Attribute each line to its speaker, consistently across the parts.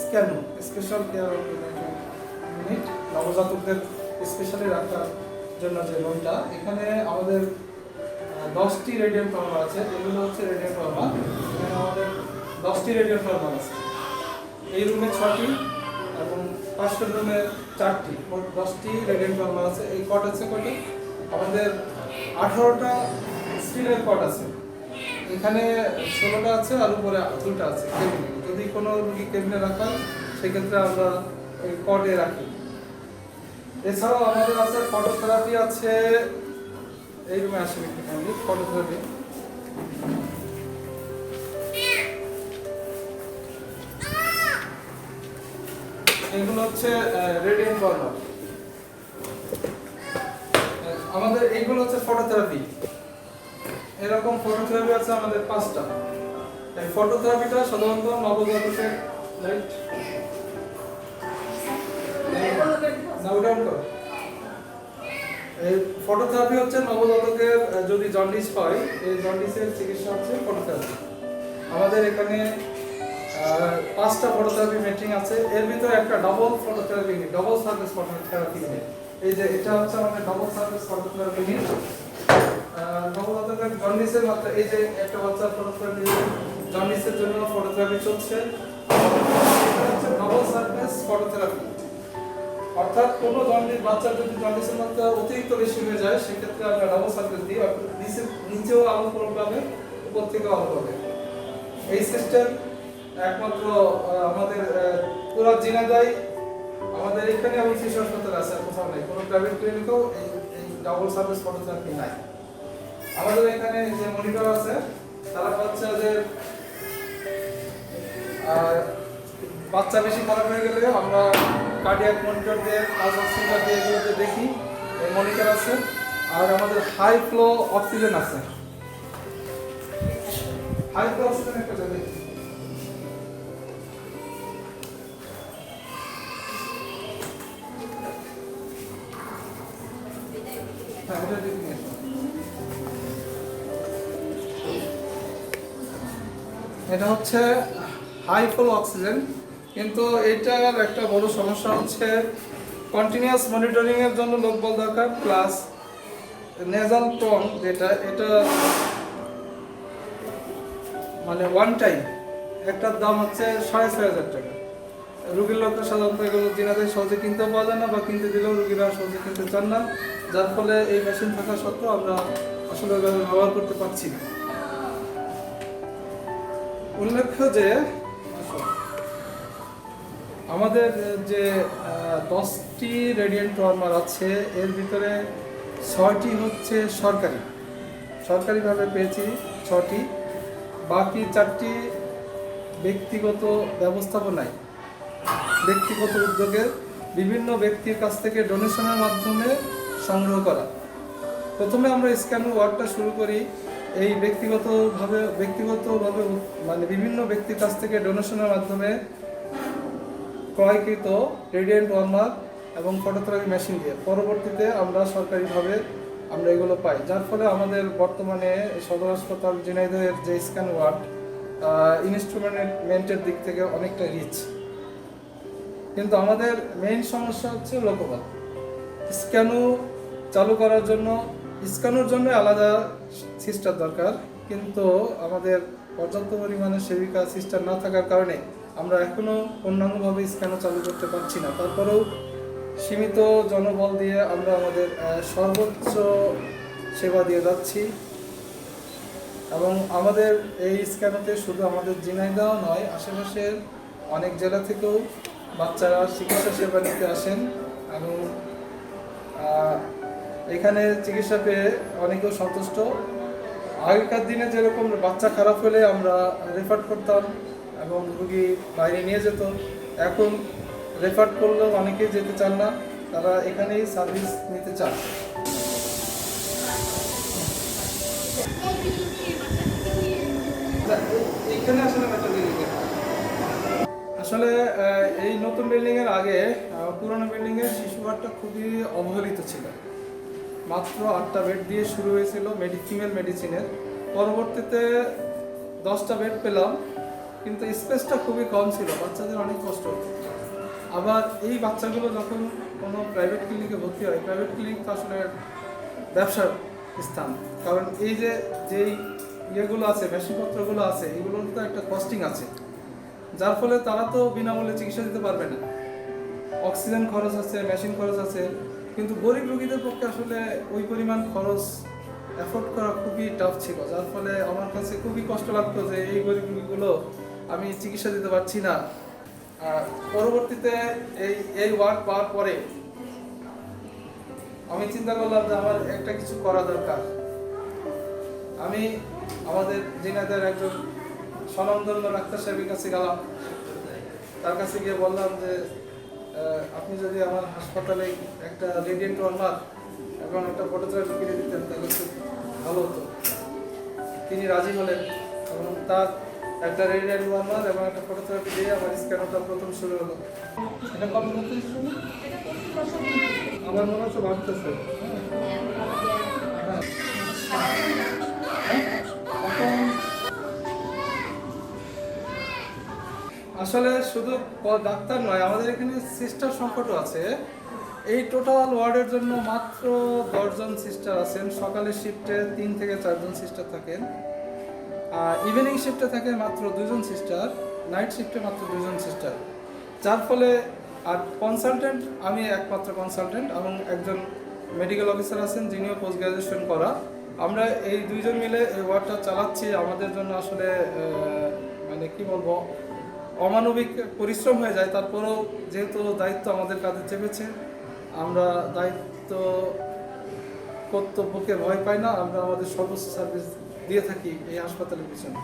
Speaker 1: স্ক্যানো special unit নবজাতকদের specially রাখার জন্য যে রুমটা, এখানে আমাদের দশটি রেডিয়াম ফার্মার আছে এগুলো হচ্ছে রেডিয়াম ফার্মার এখানে আমাদের দশটি রেডিয়াম ফার্মার আছে। এই রুমে ছটি এবং পাঁচটা রুমে চারটি, মোট দশটি রেডিয়াম ফার্মার আছে। এই কট আছে কটি আমাদের আঠারোটা স্টিলের কট আছে। এখানে ষোলোটা আছে, আর উপরে দুটা আছে যদি কোনো রুগী কেবিনে রাখা সেক্ষেত্রে আমরা কটে রাখি। এছাড়াও আমাদের আছে ফটোথেরাপি আছে, এই রুমে আসেন ফটোথেরাপি। এগুলো হচ্ছে রেডিয়েন্ট বার্নার আমাদের এইগুলো হচ্ছে ফটোথেরাপি। এরকম ফটোথেরাপি আছে আমাদের পাঁচটা। এই ফটোথেরাপিটা সাধারণত নবজাতকের করো। এই ফটোথেরাপি হচ্ছে নবজাতকের যদি জন্ডিস হয় এই জন্ডিসের চিকিৎসা হচ্ছে ফটোথেরাপি আমাদের এখানে পাঁচটা ফটোথেরাপি মেটিং আছে। এর ভিতরে একটা double phototherapy unit double service phototherapy unit এই যে, এটা হচ্ছে আমাদের ডবল সার্ভিস ফটোথেরাপি ইউনিট নবজাতকের জন্ডিসের মাত্রা এই যে একটা বাচ্চার ফটোথেরাপি জন্ডিসের জন্য ফটোথেরাপি চলছে ডবল সার্ভিস ফটোথেরাপি অর্থাৎ কোনো জন্ডিস বাচ্চার যদি জন্ডিসের মাত্রা অতিরিক্ত বেশি হয়ে যায়, সেক্ষেত্রে আমরা ডাবল সার্ভিস দিই, অর্থাৎ নিচে নিচেও আলো পাবে উপর থেকেও আলো পাবে এই সিস্টেম একমাত্র আমাদের পুরো জিনাদাই। আমাদের এখানে আমি শিশু হাসপাতাল আছে কোথাও নেই। কোনো প্রাইভেট ক্লিনিকেও এই ডাবল সার্ভিস ফটোথেরাপি নাই। আমাদের এখানে যে মনিটর আছে, তারা বাচ্চাদের যে বাচ্চা বেশি খারাপ হয়ে গেলে আমরা কার্ডিয়াক মনিটর দিয়ে পালস অক্সিমিটার দিয়ে এগুলোতে দেখি। এই মনিটর আছে। আর আমাদের হাই ফ্লো অক্সিজেন আছে। হাই ফ্লো অক্সিজেন একটা যাবে হ্যাঁ এটা দেখে। এটা হচ্ছে হাই ফ্লো অক্সিজেন, কিন্তু এটার একটা বড় সমস্যা হচ্ছে কন্টিনিউয়াস মনিটরিংয়ের জন্য লোকবল দরকার প্লাস নেজাল টোন যেটা, এটা মানে ওয়ান টাইম একটার দাম হচ্ছে সাড়ে ছয় হাজার টাকা। রুগীর লোকরা সাধারণত এগুলো জিনাদের সহজে কিনতে পাওয়া যায় না বা কিনতে দিলেও রুগীরা সহজে কিনতে চান না, যার ফলে এই মেশিন থাকা সত্ত্বেও আমরা আসলে ব্যবহার করতে পারছি না। উল্লেখ্য যে আমাদের যে দশটি রেডিয়েন্ট ট্রমার আছে, এর ভিতরে ছয়টি হচ্ছে সরকারি। সরকারিভাবে পেয়েছি ছটি বাকি চারটি ব্যক্তিগত ব্যবস্থাপনায়, ব্যক্তিগত উদ্যোগে বিভিন্ন ব্যক্তির কাছ থেকে ডোনেশনের মাধ্যমে সংগ্রহ করা। প্রথমে আমরা স্ক্যান ওয়ার্ডটা শুরু করি। এই ব্যক্তিগতভাবে ব্যক্তিগতভাবে মানে বিভিন্ন ব্যক্তির কাছ থেকে ডোনেশনের মাধ্যমে ক্রয়কৃত রেডিয়েন্ট ওয়ার্মার এবং ফটোথেরাপি মেশিন দিয়ে পরবর্তীতে আমরা সরকারিভাবে আমরা এগুলো পাই। যার ফলে আমাদের বর্তমানে সদর হাসপাতাল ঝিনাইদহের যে স্ক্যান ওয়ার্ড ইনস্ট্রুমেন্টের দিক থেকে অনেকটা রিচ কিন্তু আমাদের মেইন সমস্যা হচ্ছে লোকবল। স্ক্যানু চালু করার জন্য, স্ক্যানোর জন্য আলাদা সিস্টার দরকার, কিন্তু আমাদের পর্যাপ্ত পরিমাণে সেবিকা সিস্টার না থাকার কারণে আমরা এখনও অন্যান্যভাবে স্ক্যানও চালু করতে পারছি না। তারপরেও সীমিত জনবল দিয়ে আমরা আমাদের সর্বোচ্চ সেবা দিয়ে যাচ্ছি। এবং আমাদের এই স্ক্যানোতে শুধু আমাদের ঝিনাইদহ নয়, আশেপাশের অনেক জেলা থেকেও বাচ্চারা চিকিৎসা সেবা নিতে আসেন। এবং এখানে চিকিৎসা পেয়ে অনেকেও সন্তুষ্ট। আগেকার দিনে যেরকম বাচ্চা খারাপ হলে আমরা রেফার করতাম এবং রুগী বাইরে নিয়ে যেত এখন রেফার করলেও অনেকেই যেতে চান না তারা এখানেই সার্ভিস নিতে চান। না, এ- এইখানে আসলে আসলে এই নতুন বিল্ডিং এর আগে পুরনো বিল্ডিং এর শিশু ওয়ার্ডটা খুবই অবহেলিত ছিল। মাত্র আটটা বেড দিয়ে শুরু হয়েছিল মেডি ফিমেল মেডিসিনের পরবর্তীতে দশটা বেড পেলাম, কিন্তু স্পেসটা খুবই কম ছিল, বাচ্চাদের অনেক কষ্ট আবার এই বাচ্চাগুলো যখন কোনো প্রাইভেট ক্লিনিকে ভর্তি হয় প্রাইভেট ক্লিনিক তো আসলে ব্যবসার স্থান। কারণ এই যে, যেই ইয়েগুলো আছে, মেশিনপত্রগুলো আছে, এগুলোর তো একটা কস্টিং আছে। যার ফলে তারা তো বিনামূল্যে চিকিৎসা দিতে পারবে না। অক্সিজেন খরচ আছে, মেশিন খরচ আছে কিন্তু গরিব রোগীদের পক্ষে আসলে ওই পরিমাণ খরচ অ্যাফোর্ড করা খুবই টাফ ছিল, যার ফলে আমার কাছে খুবই কষ্ট লাগতো যে এই গরিব রোগীগুলো আমি চিকিৎসা দিতে পারছি না। পরবর্তীতে এই এই ওয়ার্ড পাওয়ার পরে আমি চিন্তা করলাম যে আমার একটা কিছু করা দরকার। আমি আমাদের জিনাদের একজন স্বনামধন্য ডাক্তার সাহেবের কাছে গেলাম। তার কাছে গিয়ে বললাম যে আপনি যদি আমার হাসপাতালে একটা রেডিয়েন্ট ওয়ার্মার এবং একটা ফটোথেরাপি কিনে দিতেন তাহলে খুব ভালো হতো। তিনি রাজি হলেন এবং তার একটা রেডিয়েন্ট ওয়ার্মার এবং একটা ফটোথেরাপি দিয়ে আমার স্ক্যানটা প্রথম শুরু হলো। এটা কবে আমার মনে হচ্ছে ভাবতেছে। এখন আসলে শুধু ডাক্তার নয়, আমাদের এখানে সিস্টার সংকটও আছে। এই টোটাল ওয়ার্ডের জন্য মাত্র দশজন সিস্টার আছেন। সকালের শিফটে তিন থেকে চারজন সিস্টার থাকেন। আর ইভিনিং শিফটে থাকে মাত্র দুজন সিস্টার নাইট শিফটে মাত্র দুজন সিস্টার যার ফলে আর কনসালটেন্ট আমি একমাত্র কনসালটেন্ট এবং একজন মেডিকেল অফিসার আছেন যিনিও পোস্ট গ্রাজুয়েশন করা। আমরা এই দুইজন মিলে এই ওয়ার্ডটা চালাচ্ছি। আমাদের জন্য আসলে মানে কি বলব অমানবিক পরিশ্রম হয়ে যায়, তারপরেও যেহেতু দায়িত্ব আমাদের কাঁধে চেপেছে, আমরা দায়িত্ব কর্তব্যকে ভয় পাই না, আমরা আমাদের সর্বোচ্চ সার্ভিস দিয়ে থাকি এই হাসপাতালের পিছনে?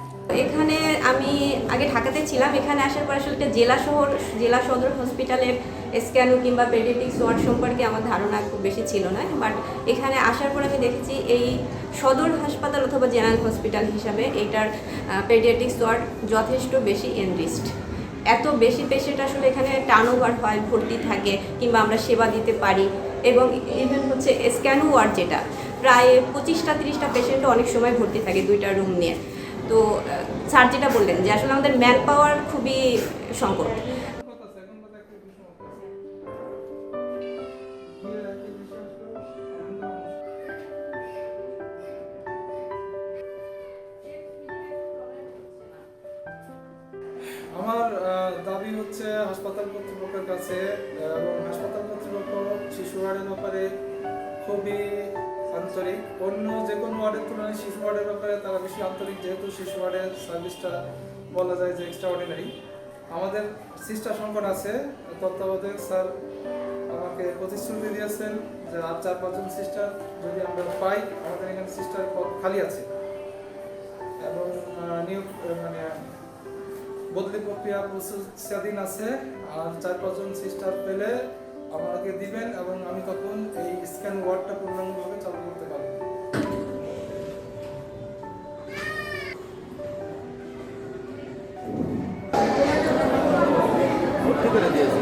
Speaker 2: এখানে আমি আগে ঢাকাতে ছিলাম, এখানে আসার পর আসলে জেলা শহর, জেলা সদর হসপিটালের স্ক্যানু কিংবা পেডিয়াট্রিক্স ওয়ার্ড সম্পর্কে আমার ধারণা খুব বেশি ছিল না বাট এখানে আসার পর আমি দেখেছি এই সদর হাসপাতাল অথবা জেনারেল হসপিটাল হিসাবে এটার পেডিয়াট্রিক্স ওয়ার্ড যথেষ্ট বেশি এনরিস্ট এত বেশি পেশেন্ট আসলে এখানে টার্ন ওভার হয়, ভর্তি থাকে কিংবা আমরা সেবা দিতে পারি, এবং ইভেন হচ্ছে স্ক্যানু ওয়ার্ড যেটা। প্রায় পঁচিশটা, তিরিশটা পেশেন্টও অনেক সময় ভর্তি থাকে দুইটা রুম নিয়ে। তো স্যার যেটা বললেন যে আসলে আমাদের ম্যান পাওয়ার খুবই সংকট।
Speaker 1: আমার দাবি হচ্ছে হাসপাতাল কর্তৃপক্ষের কাছে এবং হাসপাতাল কর্তৃপক্ষ শিশু ওয়ার্ডের ব্যাপারে খুবই আন্তরিক। অন্য যে কোনো ওয়ার্ডের তুলনায় শিশু ওয়ার্ডের ব্যাপারে তারা বেশি আন্তরিক, যেহেতু শিশু ওয়ার্ডের সার্ভিসটা বলা যায় যে এক্সট্রা অর্ডিনারি আমাদের সিস্টার সংকট আছে, তত্ত্বাবধায়ক স্যার আমাকে প্রতিশ্রুতি দিয়েছেন যে আর চার পাঁচজন সিস্টার যদি আমরা পাই, আমাদের এখানে সিস্টার পদ খালি আছে। এবং নিয়োগ মানে বদলি প্রক্রিয়া প্রসেসাধীন আছে, আর চার পাঁচজন সিস্টার পেলে আমাকে দিবেন এবং আমি তখন এই স্ক্যান ওয়ার্ডটা পূর্ণাঙ্গভাবে চালু করতে পারব।
Speaker 3: ভর্তি করে দিয়েছে।